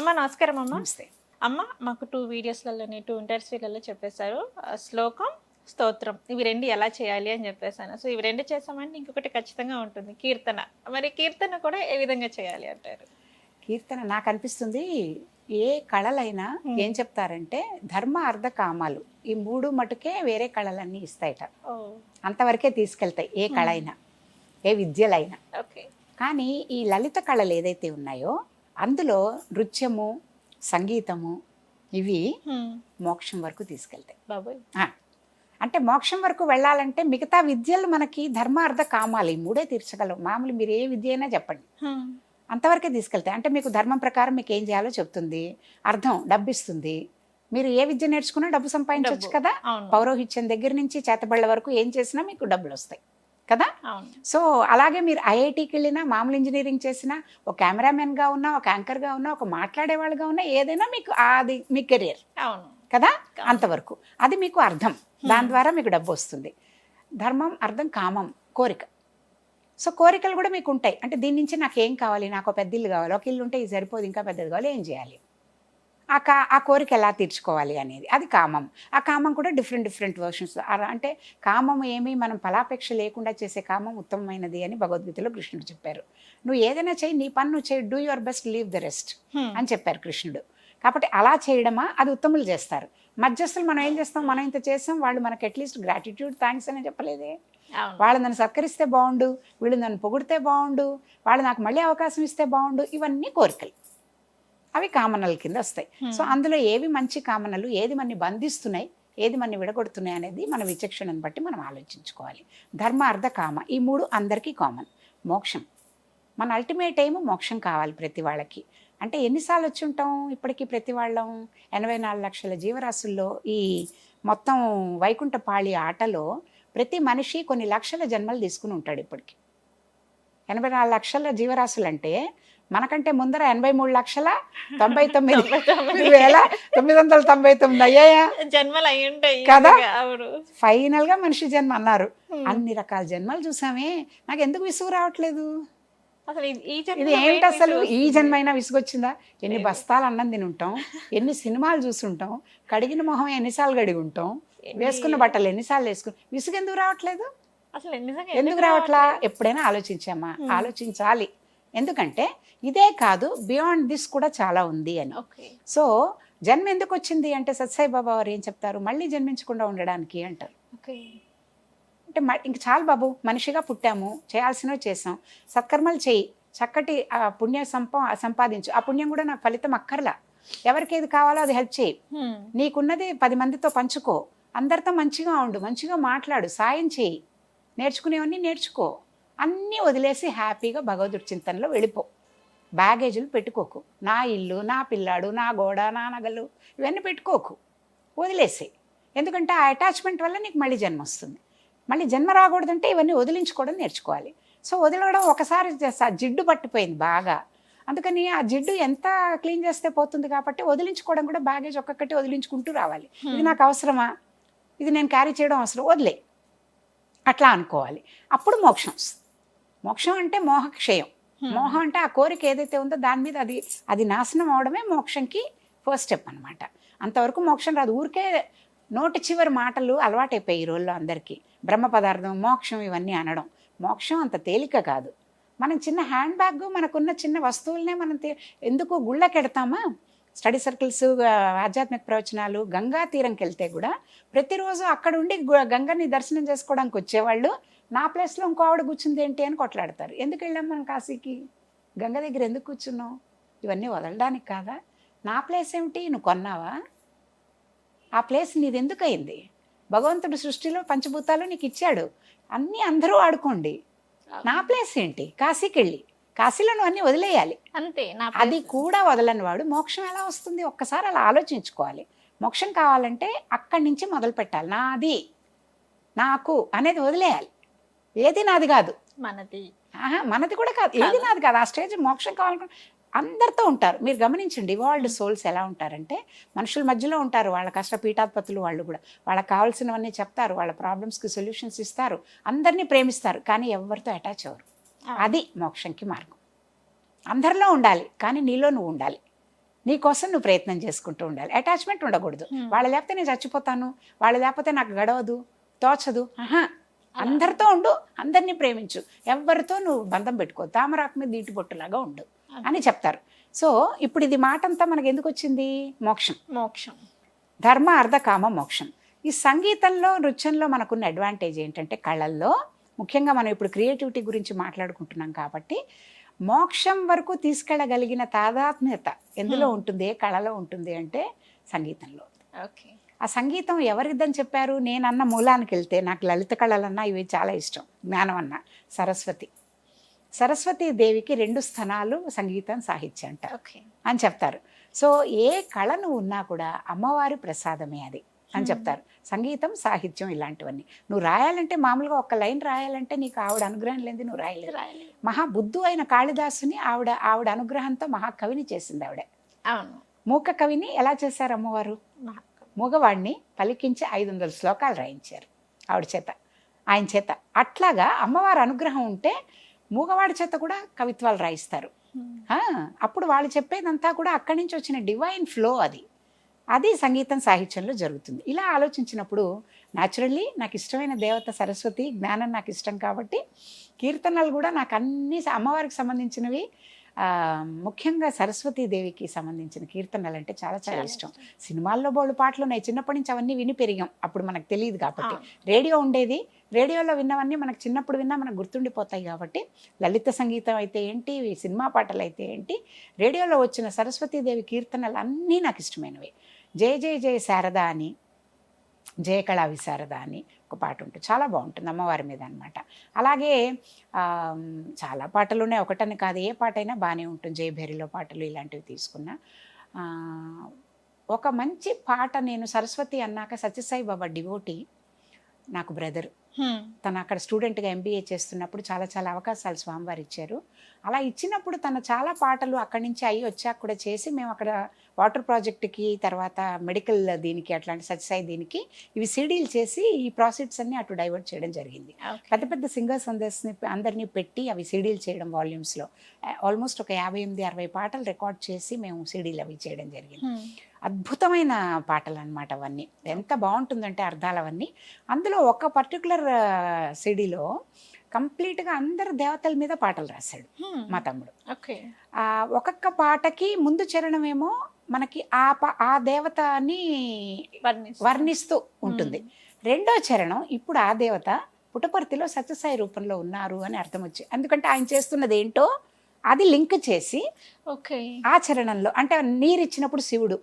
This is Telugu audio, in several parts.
అమ్మ నమస్కారం అమ్మ. నమస్తే. అమ్మ మాకు టూ వీడియోస్లలోని టూ ఇంటర్వ్యూలలో చెప్పేశారు. శ్లోకం స్తోత్రం. ఇవి రెండు ఎలా చేయాలి అని చెప్పేసాను సో ఇవి రెండు చేసామంటే ఇంకొకటి ఖచ్చితంగా ఉంటుంది. కీర్తన. మరి కీర్తన కూడా ఏ విధంగా చేయాలి అంటారు? కీర్తన నాకు అనిపిస్తుంది ఏ కళలైనా ఏం చెప్తారంటే ధర్మ అర్ధ కామాలు. ఈ మూడు మటుకే వేరే కళలన్నీ ఇస్తాయట. అంతవరకే తీసుకెళ్తాయి ఏ కళ అయినా ఏ విద్యలైనా. ఓకే. కానీ ఈ లలిత కళలు ఏదైతే ఉన్నాయో అందులో నృత్యము సంగీతము ఇవి మోక్షం వరకు తీసుకెళ్తాయి. బాబోయ్. అంటే మోక్షం వరకు వెళ్ళాలంటే మిగతా విద్యలు మనకి ధర్మ అర్ధ కామాలు మూడే తీర్చగలవు. మామూలు మీరు ఏ విద్య అయినా చెప్పండి. అంతవరకే తీసుకెళ్తాయి. అంటే మీకు ధర్మం ప్రకారం మీకు ఏం చేయాలో చెప్తుంది. అర్థం డబ్బు ఇస్తుంది మీరు ఏ విద్య నేర్చుకున్నా డబ్బు సంపాదించవచ్చు. కదా? పౌరోహిత్యం దగ్గర నుంచి చేతబళ్ళ వరకు ఏం చేసినా మీకు డబ్బులు వస్తాయి కదా? సో అలాగే మీరు ఐఐటికి వెళ్ళినా మామూలు ఇంజనీరింగ్ చేసినా ఒక కెమెరామెన్గా ఉన్నా ఒక యాంకర్గా ఉన్నా ఒక మాట్లాడేవాళ్ళుగా ఉన్నా ఏదైనా మీకు అది మీ కెరియర్ అవును. కదా? అంతవరకు. అది మీకు అర్థం. దాని ద్వారా మీకు డబ్బు వస్తుంది. ధర్మం అర్థం కామం కోరిక. సో కోరికలు కూడా మీకు ఉంటాయి అంటే దీని నుంచి నాకు ఏం కావాలి? నాకు పెద్ద ఇల్లు కావాలి. ఒక ఇల్లు ఉంటే ఇది సరిపోదు ఇంకా పెద్దది కావాలి. ఏం చేయాలి? ఆ కా ఆ కోరిక ఎలా తీర్చుకోవాలి అనేది. అది కామం. ఆ కామం కూడా డిఫరెంట్ డిఫరెంట్ వర్షన్స్. అంటే కామం ఏమీ మనం ఫలాపేక్ష లేకుండా చేసే కామం ఉత్తమమైనది అని భగవద్గీతలో కృష్ణుడు చెప్పారు. నువ్వు ఏదైనా చేయి నీ పని నువ్వు చేయి do your best leave the rest. అని చెప్పారు కృష్ణుడు. కాబట్టి అలా చేయడమా? అది ఉత్తములు చేస్తారు. మధ్యస్థులు మనం ఏం చేస్తాం? మనం ఇంత చేస్తాం వాళ్ళు మనకి అట్లీస్ట్ గ్రాటిట్యూడ్ థ్యాంక్స్ అని చెప్పలేదే. వాళ్ళు నన్ను సత్కరిస్తే బాగుండు వీళ్ళు నన్ను పొగిడితే బాగుండు వాళ్ళు నాకు మళ్ళీ అవకాశం ఇస్తే బాగుండు ఇవన్నీ కోరికలు. అవి కామనల కింద వస్తాయి. సో అందులో ఏవి మంచి కామనలు ఏది మనని బంధిస్తున్నాయి ఏది మనని విడగొడుతున్నాయి అనేది మన విచక్షణను బట్టి మనం ఆలోచించుకోవాలి. ధర్మ అర్థ కామ ఈ మూడు అందరికీ కామన్. మోక్షం. మన అల్టిమేట్ ఎయిమ్ మోక్షం కావాలి ప్రతి వాళ్ళకి. అంటే ఎన్నిసార్లు వచ్చి ఉంటాం ఇప్పటికీ ప్రతి వాళ్ళం? ఎనభై నాలుగు లక్షల జీవరాశుల్లో ఈ మొత్తం వైకుంఠపాళి ఆటలో ప్రతి మనిషి కొన్ని లక్షల జన్మలు తీసుకుని ఉంటాడు ఇప్పటికి. ఎనభై నాలుగు లక్షల జీవరాశులు అంటే మనకంటే ముందర ఎనభై మూడు లక్షల తొంభై తొమ్మిది వేల తొమ్మిది వందల తొంభై తొమ్మిది అయ్యాయా? జన్మలు కదా? ఫైనల్గా మనిషి జన్మ అన్నారు. అన్ని రకాల జన్మలు చూసామే. నాకు ఎందుకు విసుగు రావట్లేదు? ఇది ఏమిటి ఏంటి అసలు? ఈ చూస్తుంది? జన్మైనా విసుగొచ్చిందా? ఎన్ని బస్తాలు అన్నం తిని ఉంటాం ఎన్ని సినిమాలు చూసుంటాం కడిగిన మొహం ఎన్నిసార్లు కడిగి ఉంటాం వేసుకున్న బట్టలు ఎన్నిసార్లు వేసుకుని విసుగు ఎందుకు రావట్లేదు? అసలు ఎందుకు రావట్లా? ఎప్పుడైనా ఆలోచించామా ఆలోచించాలి. ఎందుకంటే ఇదే కాదు బియాండ్ దిస్ కూడా చాలా ఉంది అని. సో జన్మ ఎందుకు వచ్చింది అంటే సత్సాయి బాబా వారు ఏం చెప్తారు? మళ్ళీ జన్మించకుండా ఉండడానికి అంటారు. ఓకే. అంటే ఇంక చాలు బాబు మనిషిగా పుట్టాము చేయాల్సినవి చేసాం సత్కర్మలు చేయి చక్కటి ఆ పుణ్యం సంపా సంపాదించు. ఆ పుణ్యం కూడా నాకు ఫలితం అక్కర్లా. ఎవరికి ఏది కావాలో అది హెల్ప్ చేయి. నీకున్నది పది మందితో పంచుకో. అందరితో మంచిగా ఉండు మంచిగా మాట్లాడు సాయం చేయి. నేర్చుకునేవన్నీ నేర్చుకో. అన్నీ వదిలేసి హ్యాపీగా భగవద్ చింతనలో వెళ్ళిపో. బ్యాగేజీలు పెట్టుకోకు. నా ఇల్లు నా పిల్లాడు నా గోడ నా నగలు ఇవన్నీ పెట్టుకోకు. వదిలేసి. ఎందుకంటే ఆ అటాచ్మెంట్ వల్ల నీకు మళ్ళీ జన్మ వస్తుంది. మళ్ళీ జన్మ రాకూడదంటే ఇవన్నీ వదిలించుకోవడం నేర్చుకోవాలి. సో వదిలడం ఒకసారి జిడ్డు పట్టిపోయింది బాగా. అందుకని ఆ జిడ్డు ఎంత క్లీన్ చేస్తే పోతుంది కాబట్టి వదిలించుకోవడం కూడా బ్యాగేజ్ ఒక్కొక్కటి వదిలించుకుంటూ రావాలి. ఇది నాకు అవసరమా? ఇది నేను క్యారీ చేయడం అవసరం. వదిలే. అట్లా అనుకోవాలి. అప్పుడు మోక్షం వస్తుంది. మోక్షం అంటే మోహక్షయం. మోహం అంటే ఆ కోరిక ఏదైతే ఉందో దాని మీద అది అది నాశనం అవడమే మోక్షంకి ఫస్ట్ స్టెప్ అనమాట అంతవరకు మోక్షం రాదు. ఊరికే నోటి చివరి మాటలు అలవాటైపోయాయి ఈ రోజుల్లో అందరికీ. బ్రహ్మ పదార్థం మోక్షం ఇవన్నీ అనడం. మోక్షం అంత తేలిక కాదు. మనం చిన్న హ్యాండ్ బ్యాగ్ మనకున్న చిన్న వస్తువులనే మనం ఎందుకు గుళ్ళకెడతామా? స్టడీ సర్కిల్స్ ఆధ్యాత్మిక ప్రవచనాలు గంగా తీరంకి వెళ్తే కూడా ప్రతిరోజు అక్కడ ఉండి గంగని దర్శనం చేసుకోవడానికి వచ్చేవాళ్ళు నా ప్లేస్లో ఇంకో ఆవిడ కూర్చుంది ఏంటి అని కొట్లాడతారు. ఎందుకు వెళ్ళాం మనం కాశీకి? గంగ దగ్గర ఎందుకు కూర్చున్నావు? ఇవన్నీ వదలడానికి కాదా? నా ప్లేస్ ఏమిటి? నువ్వు కొన్నావా? ఆ ప్లేస్ నీది ఎందుకు అయింది? భగవంతుడు సృష్టిలో పంచభూతాలు నీకు ఇచ్చాడు. అన్నీ అందరూ ఆడుకోండి. నా ప్లేస్ ఏంటి? కాశీకి వెళ్ళి. కాశీలో నువ్వు అన్నీ వదిలేయాలి. అంతే అది కూడా వదలని వాడు. మోక్షం ఎలా వస్తుంది? ఒక్కసారి అలా ఆలోచించుకోవాలి. మోక్షం కావాలంటే అక్కడి నుంచి మొదలు పెట్టాలి నాది నాకు అనేది వదిలేయాలి. ఏది నాది కాదు. మనది. ఆహా, మనది కూడా కాదు. ఏది నాది కాదు. ఆ స్టేజ్ మోక్షం కావాలనుకుంటే అందరితో ఉంటారు. మీరు గమనించండి ఇవాల్డ్ సోల్స్ ఎలా ఉంటారంటే మనుషుల మధ్యలో ఉంటారు వాళ్ళ కష్ట పీఠాధిపతులు వాళ్ళు కూడా. వాళ్ళకి కావాల్సినవన్నీ చెప్తారు వాళ్ళ ప్రాబ్లమ్స్కి సొల్యూషన్స్ ఇస్తారు అందరినీ ప్రేమిస్తారు కానీ ఎవరితో అటాచ్ అవ్వరు. అది మోక్షంకి మార్గం. అందరిలో ఉండాలి కానీ నీలో నువ్వు ఉండాలి. నీకోసం నువ్వు ప్రయత్నం చేసుకుంటూ ఉండాలి. అటాచ్మెంట్ ఉండకూడదు. వాళ్ళు లేకపోతే నేను చచ్చిపోతాను వాళ్ళు లేకపోతే నాకు గడవదు తోచదు. ఆహా అందరితో ఉండు అందరినీ ప్రేమించు. ఎవరితో నువ్వు బంధం పెట్టుకో. తామరాకు మీద నీటి బొట్టులాగా ఉండు అని చెప్తారు. సో ఇప్పుడు ఇది మాట అంతా మనకి ఎందుకు వచ్చింది? మోక్షం. మోక్షం. ధర్మ అర్ధ కామ మోక్షం. ఈ సంగీతంలో నృత్యంలో మనకున్న అడ్వాంటేజ్ ఏంటంటే కళల్లో ముఖ్యంగా మనం ఇప్పుడు క్రియేటివిటీ గురించి మాట్లాడుకుంటున్నాం కాబట్టి మోక్షం వరకు తీసుకెళ్ళగలిగిన తాదాత్మ్యత ఎందులో. ఉంటుంది? ఏ కళలో ఉంటుంది అంటే సంగీతంలో. ఓకే. ఆ సంగీతం ఎవరిద్దని చెప్పారు? నేనన్న మూలానికి వెళ్తే నాకు లలిత కళలన్నా ఇవి చాలా ఇష్టం. జ్ఞానం అన్న సరస్వతి. సరస్వతి దేవికి రెండు స్థనాలు సంగీతం సాహిత్యం అంట. ఓకే. అని చెప్తారు. సో ఏ కళ నువ్వు ఉన్నా కూడా అమ్మవారి ప్రసాదమే అది అని. చెప్తారు. సంగీతం సాహిత్యం ఇలాంటివన్నీ. నువ్వు రాయాలంటే మామూలుగా ఒక లైన్ రాయాలంటే నీకు ఆవిడ అనుగ్రహం లేని నువ్వు రాయలేదు. రాయలేదు. మహాబుద్ధు అయిన కాళిదాసుని ఆవిడ ఆవిడ అనుగ్రహంతో మహాకవిని చేసింది ఆవిడ. అవును. మూక కవిని ఎలా చేశారు అమ్మవారు? మూగవాడిని పలికించి ఐదు వందల శ్లోకాలు రాయించారు ఆవిడ చేత. ఆయన చేత. అట్లాగా అమ్మవారి అనుగ్రహం ఉంటే మూగవాడి చేత కూడా కవిత్వాలు రాయిస్తారు. Hmm. అప్పుడు వాళ్ళు చెప్పేదంతా కూడా అక్కడి నుంచి వచ్చిన డివైన్ ఫ్లో అది. అది సంగీతం సాహిత్యంలో జరుగుతుంది. ఇలా ఆలోచించినప్పుడు న్యాచురల్లీ నాకు ఇష్టమైన దేవత సరస్వతి జ్ఞానం నాకు ఇష్టం కాబట్టి కీర్తనలు కూడా నాకు అన్ని అమ్మవారికి సంబంధించినవి ముఖ్యంగా సరస్వతీ దేవికి సంబంధించిన కీర్తనలు అంటే చాలా చాలా ఇష్టం. సినిమాల్లో బోళ్ళు పాటలు ఉన్నాయి. చిన్నప్పటి నుంచి అవన్నీ విని పెరిగాం. అప్పుడు మనకు తెలియదు కాబట్టి. రేడియో ఉండేది. రేడియోలో విన్నవన్నీ మనకు చిన్నప్పుడు విన్నా మనకు గుర్తుండిపోతాయి కాబట్టి. లలిత సంగీతం అయితే ఏంటి? సినిమా పాటలు అయితే ఏంటి? రేడియోలో వచ్చిన సరస్వతీదేవి కీర్తనలు అన్నీ నాకు ఇష్టమైనవి. జయ జయ జయ శారద అని జయకళా విశారద అని ఒక పాట ఉంటుంది చాలా బాగుంటుంది అమ్మవారి మీద అనమాట అలాగే చాలా పాటలు ఉన్నాయి. ఒకటని కాదు ఏ పాట అయినా బాగానే ఉంటుంది. జయభేరిలో పాటలు ఇలాంటివి తీసుకున్నా. ఒక మంచి పాట నేను సరస్వతి అన్నాక సత్యసాయి బాబా డివోటి నాకు బ్రదర్. తను అక్కడ స్టూడెంట్గా ఎంబీఏ చేస్తున్నప్పుడు చాలా చాలా అవకాశాలు స్వామివారు ఇచ్చారు అలా ఇచ్చినప్పుడు తను చాలా పాటలు అక్కడి నుంచి అయ్యి వచ్చాక కూడా చేసి మేము అక్కడ వాటర్ ప్రాజెక్ట్కి తర్వాత మెడికల్ దీనికి అట్లాంటి సత్యసాయి దీనికి ఇవి సీడీలు చేసి ఈ ప్రాసెస్ అన్ని అటు డైవర్ట్ చేయడం జరిగింది. పెద్ద పెద్ద సింగర్స్ అందరిని అందరినీ పెట్టి అవి సీడీలు చేయడం వాల్యూమ్స్లో ఆల్మోస్ట్ ఒక యాభై ఎనిమిది అరవై పాటలు రికార్డ్ చేసి మేము సీడీలు అవి చేయడం జరిగింది. అద్భుతమైన పాటలు అనమాట అవన్నీ ఎంత బాగుంటుందంటే అర్థాలు అవన్నీ అందులో ఒక పర్టికులర్ సిడీలో కంప్లీట్గా అందరు దేవతల మీద పాటలు రాశాడు. మా తమ్ముడు ఓకే ఒక్కొక్క పాటకి ముందు చరణమేమో మనకి ఆ ప ఆ దేవతని వర్ణిస్తూ. ఉంటుంది రెండో చరణం ఇప్పుడు ఆ దేవత పుటపర్తిలో సత్యసాయి రూపంలో ఉన్నారు అని అర్థం వచ్చి ఎందుకంటే ఆయన చేస్తున్నది ఏంటో అది లింక్ చేసి ఓకే ఆ చరణంలో అంటే నీరు ఇచ్చినప్పుడు శివుడు.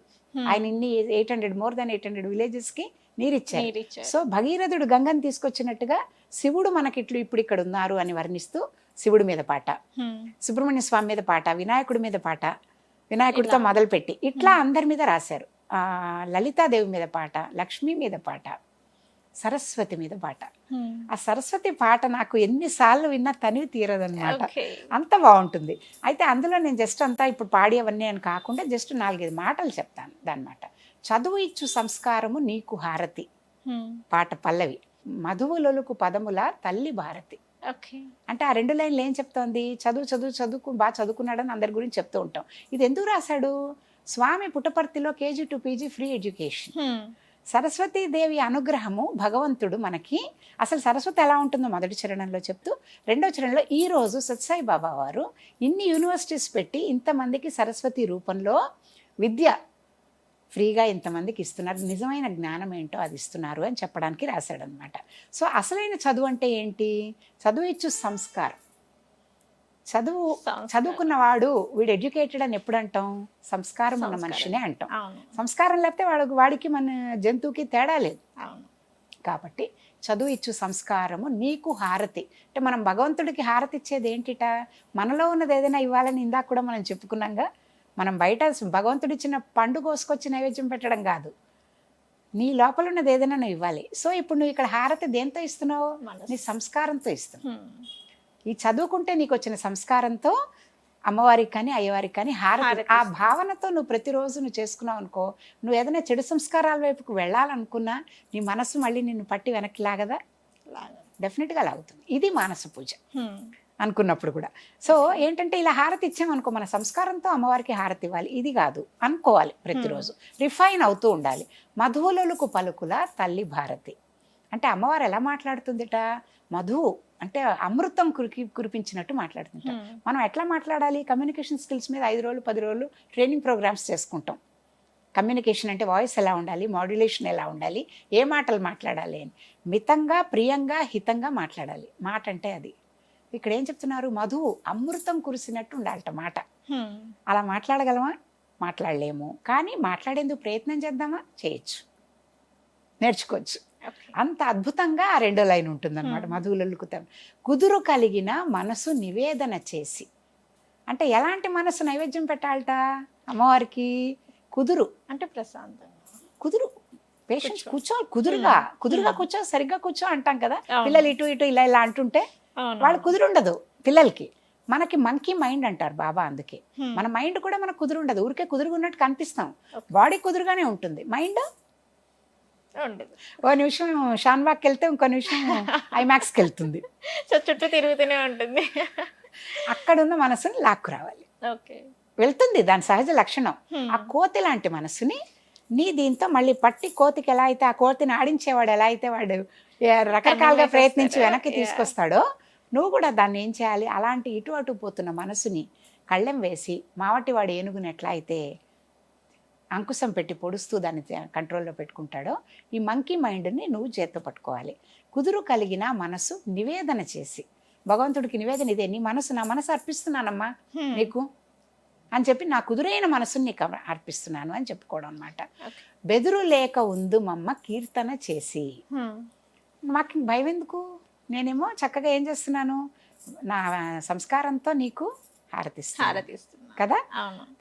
ఆయన ఇన్ని eight hundred more than eight hundred విలేజెస్కి నీరిచ్చారు. సో భగీరథుడు గంగని తీసుకొచ్చినట్టుగా శివుడు మనకి ఇట్లు ఇప్పుడు ఇక్కడ ఉన్నారు అని వర్ణిస్తూ శివుడి మీద పాట Hmm. సుబ్రహ్మణ్య స్వామి మీద పాట వినాయకుడి మీద పాట వినాయకుడితో. మొదలుపెట్టి ఇట్లా అందరి మీద రాశారు ఆ లలితాదేవి మీద పాట లక్ష్మి మీద పాట సరస్వతి మీద పాట Hmm. ఆ సరస్వతి పాట నాకు ఎన్నిసార్లు విన్నా తనివి తీరదన్నమాట. ఓకే అంత బాగుంటుంది. అయితే అందులో నేను జస్ట్ అంతా ఇప్పుడు పాడేవన్నీ అని కాకుండా జస్ట్ నాలుగైదు మాటలు చెప్తాను దాన్నమాట. చదువు ఇచ్చు సంస్కారము నీకు హారతి. Hmm. పాట పల్లవి. మధువులొలుకు పదముల తల్లి భారతి. అంటే ఆ రెండు లైన్లు ఏం చెప్తోంది? చదువు చదువు చదువుకు బాగా చదువుకున్నాడని అందరి గురించి చెప్తూ ఉంటాం. ఇది ఎందుకు రాశాడు? స్వామి పుట్టపర్తిలో KG to PG free education. Hmm. సరస్వతీదేవి అనుగ్రహము భగవంతుడు మనకి. అసలు సరస్వతి ఎలా ఉంటుందో మొదటి చరణంలో చెప్తూ రెండో చరణంలో ఈరోజు సత్సాయి బాబా వారు ఇన్ని యూనివర్సిటీస్ పెట్టి ఇంతమందికి సరస్వతి రూపంలో విద్య ఫ్రీగా ఇంతమందికి ఇస్తున్నారు. నిజమైన జ్ఞానం ఏంటో అది ఇస్తున్నారు అని చెప్పడానికి రాశాడనమాట సో అసలైన చదువు అంటే ఏంటి? చదువు ఇచ్చు సంస్కారం. చదువు సంస్కారం. చదువుకున్నవాడు వీడు ఎడ్యుకేటెడ్ అని ఎప్పుడు అంటాం సంస్కారం ఉన్న. మనిషినే అంటాం. సంస్కారం లేకపోతే వాడికి వాడికి మన జంతువుకి తేడా లేదు. కాబట్టి చదువు ఇచ్చు సంస్కారము నీకు హారతి. అంటే మనం భగవంతుడికి హారతి ఇచ్చేది ఏంటిట? మనలో ఉన్నది ఏదైనా ఇవ్వాలని ఇందాక కూడా మనం చెప్పుకున్నాంగా మనం బయట భగవంతుడు ఇచ్చిన పండు కోసుకొచ్చి నైవేద్యం పెట్టడం కాదు. నీ లోపల ఉన్నది ఏదైనా నువ్వు ఇవ్వాలి. సో ఇప్పుడు నువ్వు ఇక్కడ హారతి దేంతో ఇస్తున్నావు. నీ సంస్కారంతో ఇస్తున్నావు. ఈ చదువుకుంటే నీకు వచ్చిన సంస్కారంతో అమ్మవారికి కానీ అయ్యవారికి కానీ హారతి. ఆ. భావనతో నువ్వు ప్రతిరోజు నువ్వు చేసుకున్నావు అనుకో నువ్వు ఏదైనా చెడు సంస్కారాల వైపుకు వెళ్ళాలనుకున్నా నీ మనసు మళ్ళీ నిన్ను పట్టి వెనక్కి లాగదా? లాగా. డెఫినెట్గా లాగుతుంది. ఇది మానస పూజ. అనుకున్నప్పుడు కూడా. సో ఏంటంటే ఇలా హారతి ఇచ్చామనుకో మన సంస్కారంతో అమ్మవారికి హారతి ఇవ్వాలి. ఇది కాదు. అనుకోవాలి ప్రతిరోజు. రిఫైన్ అవుతూ ఉండాలి. మధువులకు పలుకుల తల్లి భారతి. అంటే అమ్మవారు ఎలా మాట్లాడుతుందిట? మధువు అంటే అమృతం కురికి కురిపించినట్టు మాట్లాడుతుంట. మనం ఎట్లా మాట్లాడాలి? కమ్యూనికేషన్ స్కిల్స్ మీద ఐదు రోజులు పది రోజులు ట్రైనింగ్ ప్రోగ్రామ్స్ చేసుకుంటాం. కమ్యూనికేషన్ అంటే వాయిస్ ఎలా ఉండాలి? మాడ్యులేషన్ ఎలా ఉండాలి? ఏ మాటలు మాట్లాడాలి అని. మితంగా ప్రియంగా హితంగా మాట్లాడాలి. మాట అంటే అది. ఇక్కడ ఏం చెప్తున్నారు? మధువు అమృతం కురిసినట్టు ఉండాలట మాట. అలా మాట్లాడగలమా? మాట్లాడలేము. కానీ మాట్లాడేందుకు ప్రయత్నం చేద్దామా? చేయొచ్చు. నేర్చుకోవచ్చు. అంత అద్భుతంగా ఆ రెండో లైన్ ఉంటుందన్నమాట Hmm. మధువులకుతాం కుదురు కలిగిన మనసు నివేదన చేసి అంటే ఎలాంటి మనసు నైవేద్యం పెట్టాలట అమ్మవారికి కుదురు అంటే ప్రశాంతంగా కుదురు పేషెంట్స్ కూర్చో. కుదురుగా Hmm. కుదురుగా Hmm. కూర్చో సరిగ్గా కూర్చో అంటాం కదా. పిల్లలు ఇటు ఇటు ఇలా ఇలా అంటుంటే. వాళ్ళు కుదురుండదు పిల్లలకి మనకి మంకీ మైండ్ అంటారు బాబా అందుకే. మన మైండ్ కూడా మనకు కుదురుండదు ఊరికే కుదురుగున్నట్టు కనిపిస్తాం. బాడీ కుదురుగానే ఉంటుంది మైండ్ ఉండదు. ఓ నిమిషం షాన్వాక్కి వెళ్తే ఇంకో నిమిషం ఐమాక్స్కి వెళ్తుంది సో చుట్టూ తిరుగుతూనే ఉంటుంది. అక్కడ ఉన్న మనసుని లాక్కు రావాలి. ఓకే. వెళ్తుంది దాని సహజ లక్షణం. ఆ కోతి లాంటి మనసుని నీ దీంతో మళ్ళీ పట్టి కోతికి ఎలా అయితే ఆ కోతిని ఆడించేవాడు ఎలా అయితే వాడు రకరకాలుగా. ప్రయత్నించి వెనక్కి. తీసుకొస్తాడో నువ్వు కూడా దాన్ని ఏం చేయాలి? అలాంటి ఇటు అటు పోతున్న మనసుని కళ్ళెం వేసి మావటి వాడు ఏనుగుని ఎట్లా అయితే అంకుశం పెట్టి పొడుస్తూ దాన్ని కంట్రోల్లో పెట్టుకుంటాడో ఈ మంకీ మైండ్ని నువ్వు చేత్తో పట్టుకోవాలి. కుదురు కలిగిన మనసు నివేదన చేసి భగవంతుడికి నివేదన ఇదే నీ మనసు నా మనసు అర్పిస్తున్నానమ్మా. నీకు అని చెప్పి నా కుదురైన మనసుని నీకు అర్పిస్తున్నాను అని చెప్పుకోవడం అనమాట. బెదురు లేక ఉందు మమ్మ కీర్తన చేసి. మాకు భయం ఎందుకు నేనేమో చక్కగా ఏం చేస్తున్నాను? నా సంస్కారంతో నీకు హారతిస్తాను కదా?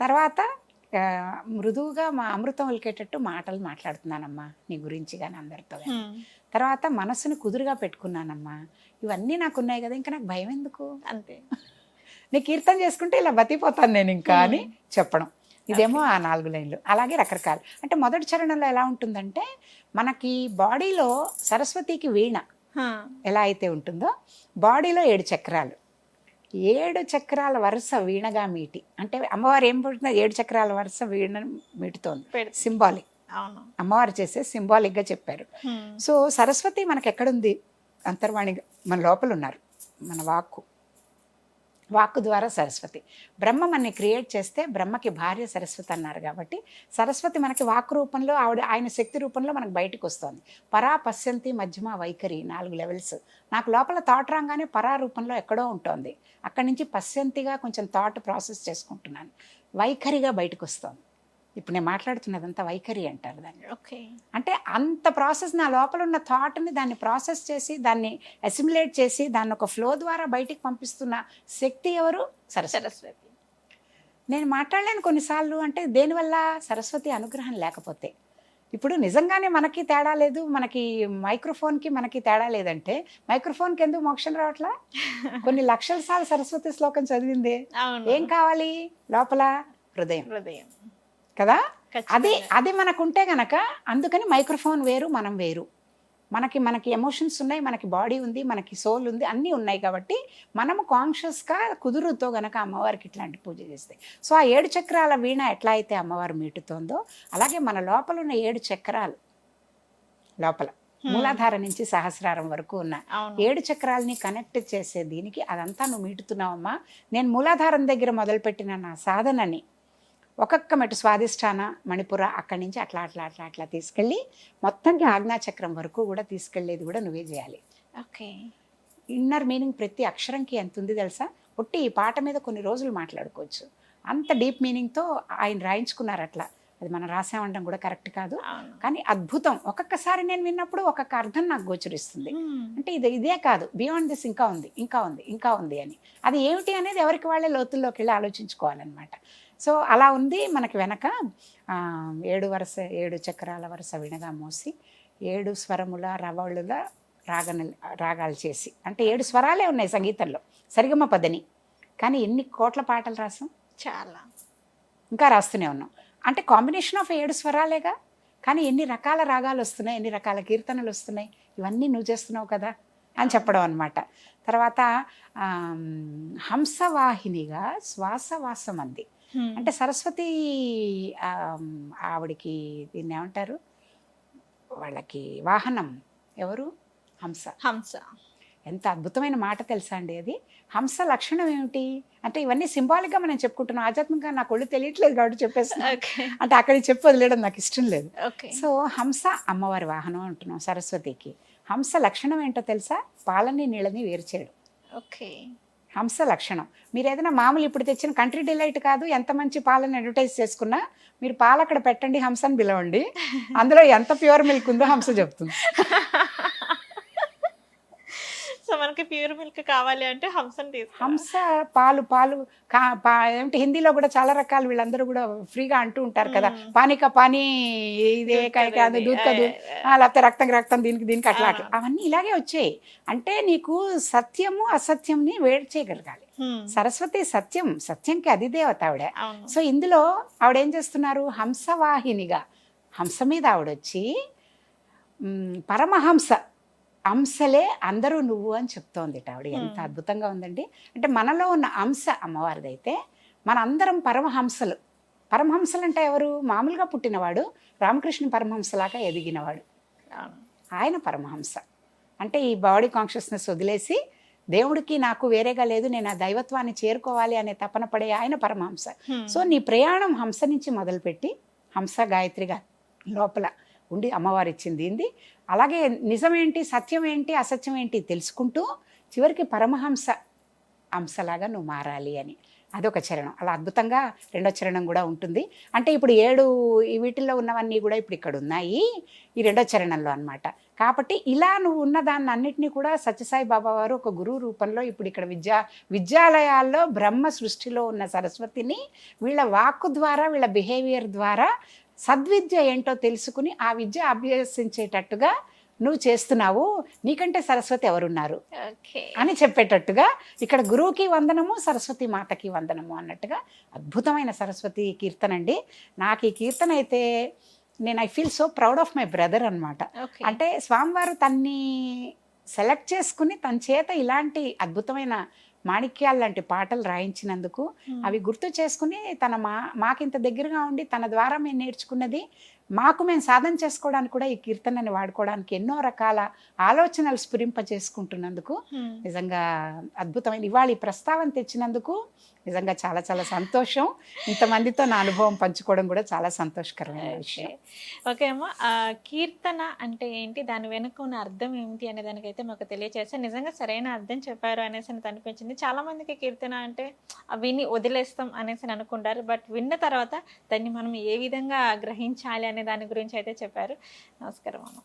తర్వాత మృదువుగా మా అమృతం ఒలికేటట్టు మాటలు మాట్లాడుతున్నానమ్మా నీ గురించి కానీ అందరితో. తర్వాత మనసుని కుదురుగా పెట్టుకున్నానమ్మా. ఇవన్నీ నాకు ఉన్నాయి కదా ఇంకా నాకు భయం ఎందుకు? అంతే. నీ కీర్తన చేసుకుంటే ఇలా బతిపోతాను నేను ఇంకా అని చెప్పడం. ఇదేమో ఆ నాలుగు లైన్లు. అలాగే రకరకాలు. అంటే మొదటి చరణంలో ఎలా ఉంటుందంటే మనకి బాడీలో సరస్వతికి వీణ. ఎలా అయితే ఉంటుందో బాడీలో ఏడు చక్రాలు. ఏడు చక్రాల వరుస వీణగా మీటి. అంటే అమ్మవారు ఏం పుట్టిన ఏడు చక్రాల వరుస వీణ మీటుతోంది. సింబాలిక్ అమ్మవారు చేసే సింబాలిక్గా చెప్పారు. సో సరస్వతి మనకి ఎక్కడుంది అంతర్వాణిగా మన లోపల ఉన్నారు మన వాక్కు. వాక్కు ద్వారా సరస్వతి. బ్రహ్మ మనని క్రియేట్ చేస్తే బ్రహ్మకి భార్య సరస్వతి అన్నారు కాబట్టి సరస్వతి మనకి వాక్ రూపంలో ఆవిడ ఆయన శక్తి రూపంలో మనకు బయటకు వస్తుంది. పరా పశ్యంతి మధ్యమ వైఖరి నాలుగు లెవెల్స్. నాకు లోపల థాట్ రాగానే పరా రూపంలో ఎక్కడో ఉంటుంది. అక్కడి నుంచి పశ్యంతిగా కొంచెం థాట్ ప్రాసెస్ చేసుకుంటున్నాను. వైఖరిగా బయటకు వస్తుంది. ఇప్పుడు నేను మాట్లాడుతున్నదంతా వైఖరి అంటారు దాన్ని. ఓకే. అంటే అంత ప్రాసెస్ నా లోపల ఉన్న థాట్ని దాన్ని ప్రాసెస్ చేసి దాన్ని అసిమ్యులేట్ చేసి దాన్ని ఒక ఫ్లో ద్వారా బయటికి పంపిస్తున్న శక్తి ఎవరు? సరస్వతి. నేను మాట్లాడలేను కొన్నిసార్లు అంటే దేనివల్ల సరస్వతి అనుగ్రహం లేకపోతే. ఇప్పుడు నిజంగానే మనకి తేడా లేదు మనకి మైక్రోఫోన్కి మనకి తేడా లేదంటే మైక్రోఫోన్కి ఎందుకు మోక్షం రావట్లా? కొన్ని లక్షల సార్లు సరస్వతి శ్లోకం చదివిందే. ఏం కావాలి? లోపల హృదయం. హృదయం. కదా? అది. అది మనకుంటే గనక అందుకని మైక్రోఫోన్ వేరు మనం వేరు. మనకి మనకి ఎమోషన్స్ ఉన్నాయి మనకి బాడీ ఉంది మనకి సోల్ ఉంది అన్నీ ఉన్నాయి కాబట్టి మనము కాన్షియస్గా కుదురుతో గనక అమ్మవారికి ఇట్లాంటి పూజ చేస్తాయి సో ఆ ఏడు చక్రాల వీణ ఎట్లా అయితే అమ్మవారు మీటుతోందో అలాగే మన లోపల ఉన్న ఏడు చక్రాలు లోపల. మూలాధార నుంచి సహస్రారం వరకు ఉన్న ఏడు చక్రాలని కనెక్ట్ చేసే దీనికి అదంతా నువ్వు మీటుతున్నావమ్మా. నేను మూలాధారం దగ్గర మొదలుపెట్టిన నా సాధనని ఒక్కొక్క మెటు స్వాదిష్టాన మణిపుర అక్కడి నుంచి అట్లా అట్లా అట్లా అట్లా తీసుకెళ్ళి మొత్తానికి ఆజ్ఞాచక్రం వరకు కూడా తీసుకెళ్ళేది కూడా నువ్వే చేయాలి. ఓకే. ఇన్నర్ మీనింగ్ ప్రతి అక్షరంకి ఎంత ఉంది తెలుసా? పుట్టి ఈ పాట మీద కొన్ని రోజులు మాట్లాడుకోవచ్చు. అంత డీప్ మీనింగ్తో ఆయన రాయించుకున్నారు అట్లా. అది మనం రాసామంటాం కూడా కరెక్ట్ కాదు. కానీ అద్భుతం. ఒక్కొక్కసారి నేను విన్నప్పుడు ఒక్కొక్క అర్థం నాకు గోచరిస్తుంది. అంటే ఇది ఇదే కాదు. బియాండ్ దిస్ ఇంకా ఉంది ఇంకా ఉంది ఇంకా ఉంది అని. అది ఏమిటి అనేది ఎవరికి వాళ్ళే లోతుల్లోకి వెళ్ళి ఆలోచించుకోవాలన్నమాట. సో అలా ఉంది మనకి వెనక ఏడు వరుస ఏడు చక్రాల వరుస వినగా మోసి ఏడు స్వరముల రవళుల రాగన రాగాలు చేసి అంటే ఏడు స్వరాలే ఉన్నాయి సంగీతంలో సరిగమ పదని. కానీ ఎన్ని కోట్ల పాటలు రాసాం? చాలా. ఇంకా రాస్తూనే ఉన్నాం. అంటే కాంబినేషన్ ఆఫ్ ఏడు స్వరాలేగా? కానీ ఎన్ని రకాల రాగాలు వస్తున్నాయి ఎన్ని రకాల కీర్తనలు వస్తున్నాయి ఇవన్నీ నువ్వు చేస్తున్నావు కదా? అని చెప్పడం అనమాట తర్వాత హంసవాహినిగా శ్వాసవాసం అంది. అంటే సరస్వతి ఆవిడికి దీన్ని ఏమంటారు? వాళ్ళకి వాహనం. ఎవరు? హంస. హంస. ఎంత అద్భుతమైన మాట తెలుసా అండి అది? హంస లక్షణం ఏమిటి? అంటే ఇవన్నీ సింబాలిక్గా మనం చెప్పుకుంటున్నాం. ఆధ్యాత్మికంగా నాకు ఒళ్ళు తెలియట్లేదు కాబట్టి చెప్పేస్తున్నా. ఓకే. అంటే అక్కడికి చెప్పి వదిలేయడం నాకు ఇష్టం లేదు. ఓకే. సో హంస అమ్మవారి వాహనం అంటున్నాం సరస్వతికి. హంస లక్షణం ఏంటో తెలుసా? పాలని నీళ్ళని వేరు చేయడం. ఓకే. హంస లక్షణం. మీరు ఏదైనా మామూలు ఇప్పుడు తెచ్చిన కంట్రీ డిలైట్ కాదు ఎంత మంచి పాలను అడ్వర్టైజ్ చేసుకున్నా మీరు పాలు అక్కడ పెట్టండి హంసని పిలవండి. అందులో ఎంత ప్యూర్ మిల్క్ ఉందో హంస చెప్తుంది. సో మనకి ప్యూర్ మిల్క్ కావాలి అంటే హంసని తీసుకు హంస పాలు పాలు ఏమిటి హిందీలో కూడా చాలా రకాలు వీళ్ళందరూ కూడా ఫ్రీగా అంటూ ఉంటారు కదా. పానిక పానీ ఇదే కాయ కదా. దూద్ లేకపోతే రక్తం రక్తం దీనికి దీనికి అట్లా. అట్లా. అవన్నీ ఇలాగే వచ్చాయి. అంటే నీకు సత్యము అసత్యంని వేడి చేయగలగాలి. సరస్వతి సత్యం సత్యంకి అధిదేవత ఆవిడ. సో ఇందులో ఆవిడ ఏం చేస్తున్నారు? హంసవాహినిగా హంస మీద ఆవిడ వచ్చి మ్, పరమహంస అంశలే అందరూ నువ్వు అని చెప్తోంది ఆవిడ. ఎంత. అద్భుతంగా ఉందండి. అంటే మనలో ఉన్న అంశ అమ్మవారిదైతే మన అందరం పరమహంసలు. పరమహంసలు అంటే ఎవరు? మామూలుగా పుట్టినవాడు రామకృష్ణ పరమహంసలాగా ఎదిగినవాడు. ఆయన పరమహంస. అంటే ఈ బాడీ కాన్షియస్నెస్ వదిలేసి దేవుడికి నాకు వేరేగా లేదు నేను ఆ దైవత్వాన్ని చేరుకోవాలి అనే తపన పడే ఆయన పరమహంస. సో నీ ప్రయాణం హంస నుంచి మొదలుపెట్టి హంస గాయత్రిగా లోపల ఉండి అమ్మవారు ఇచ్చింది ఏంది? అలాగే నిజమేంటి సత్యం ఏంటి అసత్యం ఏంటి తెలుసుకుంటూ చివరికి పరమహంస హంసలాగా నువ్వు మారాలి అని. అదొక చరణం. అలా అద్భుతంగా రెండో చరణం కూడా ఉంటుంది. అంటే ఇప్పుడు ఏడు ఈ వీటిల్లో ఉన్నవన్నీ కూడా ఇప్పుడు ఇక్కడ ఉన్నాయి. ఈ రెండో చరణంలో అనమాట కాబట్టి ఇలా నువ్వు ఉన్న దాన్ని అన్నిటినీ కూడా సత్యసాయి బాబా వారు ఒక గురువు రూపంలో ఇప్పుడు ఇక్కడ విద్యా విద్యాలయాల్లో బ్రహ్మ సృష్టిలో ఉన్న సరస్వతిని వీళ్ళ వాక్కు ద్వారా వీళ్ళ బిహేవియర్ ద్వారా సద్విద్య ఏంటో తెలుసుకుని ఆ విద్య అభ్యసించేటట్టుగా నువ్వు చేస్తున్నావు. నీకంటే సరస్వతి ఎవరున్నారు? ఓకే. అని చెప్పేటట్టుగా ఇక్కడ గురువుకి వందనము సరస్వతి మాతకి వందనము అన్నట్టుగా అద్భుతమైన సరస్వతి కీర్తన అండి. నాకు ఈ కీర్తన అయితే నేను I feel so proud of my brother అన్నమాట. ఓకే. అంటే స్వామివారు తన్ని సెలెక్ట్ చేసుకుని తన చేత ఇలాంటి అద్భుతమైన మాణిక్యాలు లాంటి పాటలు రాయించినందుకు. అవి గుర్తు చేసుకుని తన మా మాకింత దగ్గరగా ఉండి తన ద్వారా మేము నేర్చుకున్నది మాకు మేము సాధన చేసుకోవడానికి కూడా ఈ కీర్తనని వాడుకోవడానికి ఎన్నో రకాల ఆలోచనలు స్ఫురింప చేసుకుంటున్నందుకు. నిజంగా అద్భుతమైన ఇవాళ ఈ ప్రస్తావన తెచ్చినందుకు నిజంగా చాలా చాలా సంతోషం. ఇంతమందితో నా అనుభవం పంచుకోవడం కూడా చాలా సంతోషకరమైన విషయం. ఓకే అమ్మ. కీర్తన అంటే ఏంటి? దాని వెనుక ఉన్న అర్థం ఏమిటి అనే దానికైతే మాకు తెలియజేస్తే నిజంగా సరైన అర్థం చెప్పారు అనేసి నాకు అనిపించింది. చాలా మందికి కీర్తన అంటే విని వదిలేస్తాం అనేసి అని అనుకుంటారు. బట్ విన్న తర్వాత దాన్ని మనం ఏ విధంగా గ్రహించాలి అనే దాని గురించి అయితే చెప్పారు. నమస్కారం అమ్మ.